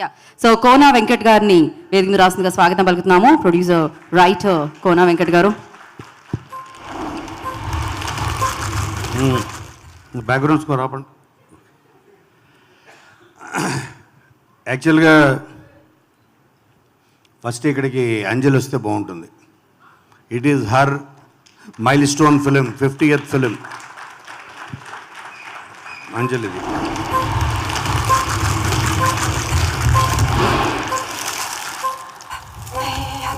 Yeah so Kona Venkat గారిని వేదిక మీద రాస్తుందిగా స్వాగతం పలుకుతున్నాము. Producer writer Kona Venkat garu. Background score ఆపండి యాక్చువల్గా ఫస్ట్ ఇక్కడికి అంజలి వస్తే బాగుంటుంది. It is her milestone film fiftieth film అంజలిది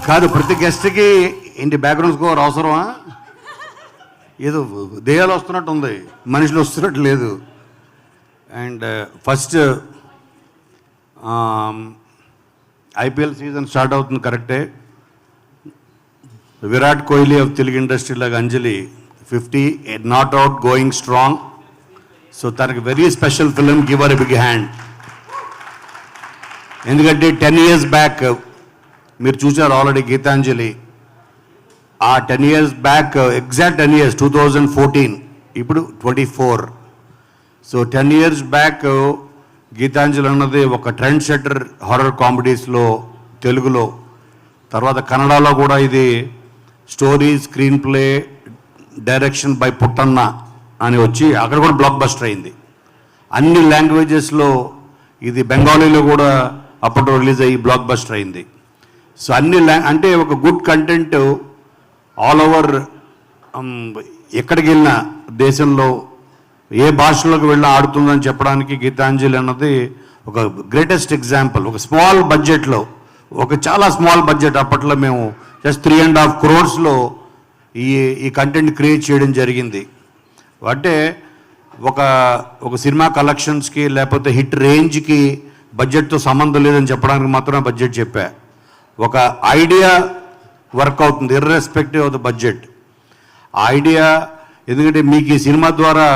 కాదు ప్రతి గెస్ట్కి ఇంటి బ్యాక్గ్రౌండ్ స్కోర్ అవసరమా? ఏదో దేహాలు వస్తున్నట్టు ఉంది మనుషులు వస్తున్నట్టు లేదు. And first IPL season start అవుతుంది కరెక్టే విరాట్ కోహ్లీ ఆఫ్ తెలుగు ఇండస్ట్రీ లాగా Anjali fifty not out going strong so తనకి very special film give her a big hand ఎందుకంటే టెన్ ఇయర్స్ బ్యాక్ మీరు చూసారు ఆల్రెడీ గీతాంజలి. ఆ ten years back exact ten years two thousand fourteen ఇప్పుడు twenty four so ten years back Geethanjali అన్నది ఒక trend setter horror కామెడీస్లో తెలుగులో. తర్వాత కన్నడలో కూడా ఇది story screenplay direction by Puttanna అని వచ్చి అక్కడ కూడా బ్లాక్ బస్టర్ అయింది. అన్ని లాంగ్వేజెస్లో ఇది బెంగాలీలో కూడా అప్పట్లో రిలీజ్ అయ్యి బ్లాక్ బస్టర్ అయింది. సో అన్ని లా అంటే ఒక గుడ్ కంటెంట్ ఆల్ ఓవర్ ఎక్కడికి వెళ్ళినా దేశంలో ఏ భాషలోకి వెళ్ళినా ఆడుతుందని చెప్పడానికి గీతాంజలి అన్నది ఒక గ్రేటెస్ట్ ఎగ్జాంపుల్ ఒక స్మాల్ బడ్జెట్లో ఒక చాలా స్మాల్ బడ్జెట్ అప్పట్లో మేము జస్ట్ త్రీ అండ్ హాఫ్ క్రోర్స్లో ఈ ఈ కంటెంట్ క్రియేట్ చేయడం జరిగింది. అంటే ఒక ఒక సినిమా కలెక్షన్స్కి లేకపోతే హిట్ రేంజ్కి బడ్జెట్తో సంబంధం లేదని చెప్పడానికి మాత్రమే బడ్జెట్ చెప్పా. ఒక ఐడియా వర్క్ అవుతుంది ఇర్రెస్పెక్టివ్ ఆఫ్ ద బడ్జెట్ ఆ ఐడియా ఎందుకంటే మీకు ఈ సినిమా ద్వారా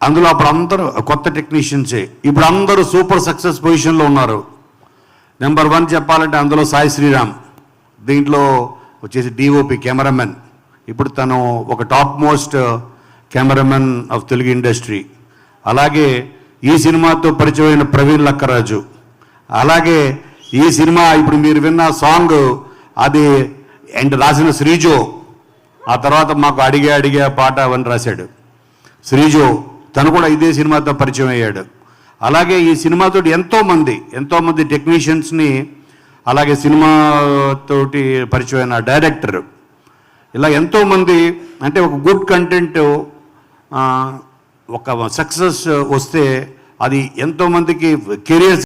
అందులో అప్పుడు అందరూ కొత్త టెక్నీషియన్సే ఇప్పుడు అందరూ సూపర్ సక్సెస్ పొజిషన్లో ఉన్నారు. నెంబర్ వన్ చెప్పాలంటే అందులో సాయి శ్రీరామ్ దీంట్లో వచ్చేసి డిఓపి కెమెరామెన్. ఇప్పుడు తను ఒక top most cameraman of Telugu industry అలాగే ఈ సినిమాతో పరిచయమైన ప్రవీణ్ లక్కరాజు. అలాగే ఈ సినిమా ఇప్పుడు మీరు విన్న సాంగ్ అది అండ్ రాసిన శ్రీజో. ఆ తర్వాత మాకు అడిగే అడిగే పాట అవన్నీ రాశాడు. శ్రీజో తను కూడా ఇదే సినిమాతో పరిచయం అయ్యాడు. అలాగే ఈ సినిమాతో ఎంతోమంది ఎంతోమంది టెక్నీషియన్స్ని అలాగే సినిమాతోటి పరిచయమైన డైరెక్టర్ ఇలా ఎంతోమంది అంటే ఒక గుడ్ కంటెంట్ ఒక సక్సెస్ వస్తే అది ఎంతోమందికి కెరియర్